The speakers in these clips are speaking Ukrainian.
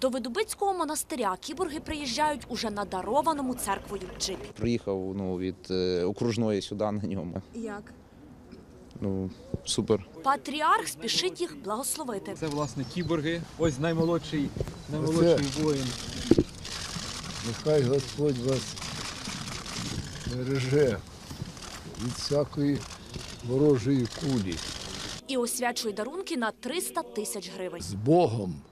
До Видубицького монастиря кіборги приїжджають уже на дарованому церквою джипі. Приїхав ну, від е, окружної сюди на ньому. Як? Ну, супер. Патріарх спішить їх благословити. Це власне кіборги. Ось наймолодший, наймолодший воїн. Нехай Господь вас береже від всякої ворожої кулі. І освячує дарунки на 300 тисяч гривень. З Богом,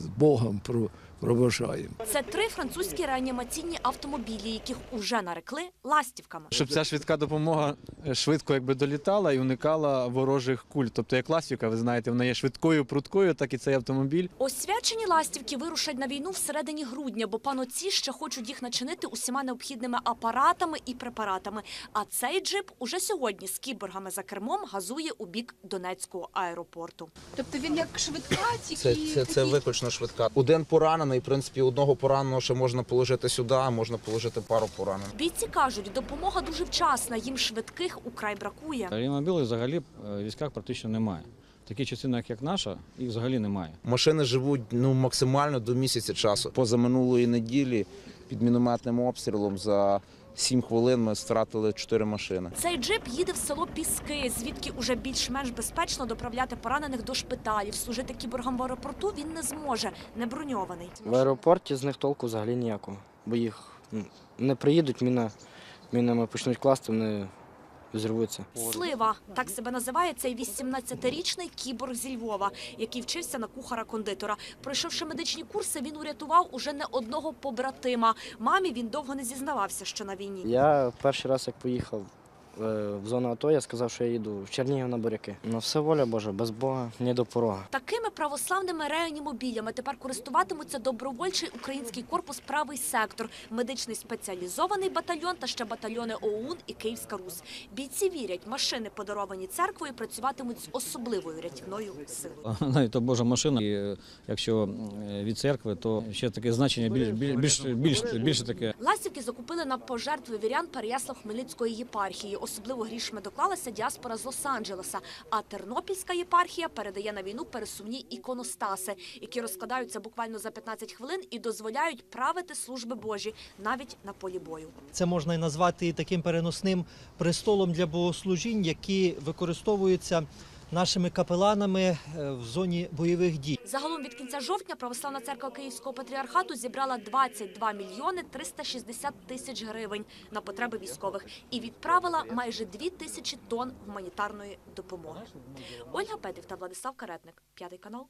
з Богом про- проважаємо. Це три французькі реанімаційні автомобілі, яких уже нарекли ластівками. Щоб ця швидка допомога е, швидко якби долітала і уникала ворожих куль. Тобто як ластівка, ви знаєте, вона є швидкою, пруткою, так і цей автомобіль. Освячені ластівки вирушать на війну всередині грудня, бо паноці ще хочуть їх начинити усіма необхідними апаратами і препаратами. А цей джип уже сьогодні з кіборгами за кермом газує у бік Донецького аеропорту. Тобто він як швидка, тільки Це, це, це виключно швидка. Один поранений, в принципі, одного пораненого ще можна положити сюди, а можна положити пару поранених. Бійці кажуть, допомога дуже вчасна, їм швидких украй бракує. Реанімобілів взагалі е, в військах практично немає. Такі таких частинах, як наша, їх взагалі немає. Машини живуть ну, максимально до місяця часу. Поза минулої неділі під мінометним обстрілом за 7 хвилин ми стратили 4 машини. Цей джип їде в село Піски, звідки уже більш-менш безпечно доправляти поранених до шпиталів. Служити кіборгам в аеропорту він не зможе, не броньований. В аеропорті з них толку взагалі ніякого, бо їх ну, не приїдуть, міна, мінами почнуть класти, вони зірвуться. Слива так себе називає цей 18-річний кіборг зі Львова, який вчився на кухара-кондитора. Пройшовши медичні курси, він урятував уже не одного побратима. Мамі він довго не зізнавався, що на війні. Я перший раз, як поїхав в зону АТО, я сказав, що я їду в Чернігів на буряки. Ну все воля Божа, без Бога, ні до порога. Такими православними реанімобілями тепер користуватимуться добровольчий український корпус правий сектор, медичний спеціалізований батальйон та ще батальйони ОУН і Київська Русь. Бійці вірять, машини, подаровані церквою, працюватимуть з особливою рятівною силою. Навіть то Божа машина. І е, якщо е, від церкви, то ще таке значення більш, більш, більш, більш, більше таке. Ластівки закупили на пожертви вірян Переяслав-Хмельницької єпархії. Особливо грішми доклалася діаспора з Лос-Анджелеса. А Тернопільська єпархія передає на війну пересувні іконостаси, які розкладаються буквально за 15 хвилин і дозволяють правити служби Божі навіть на полі бою. Це можна і назвати таким переносним престолом для богослужінь, які використовуються нашими капеланами е, в зоні бойових дій. Загалом від кінця жовтня православна церква Київського патріархату зібрала 22 мільйони 360 тисяч гривень на потреби військових і відправила майже 2 тисячі тонн гуманітарної допомоги. Ольга Петрів та Владислав Каретник, п'ятий канал.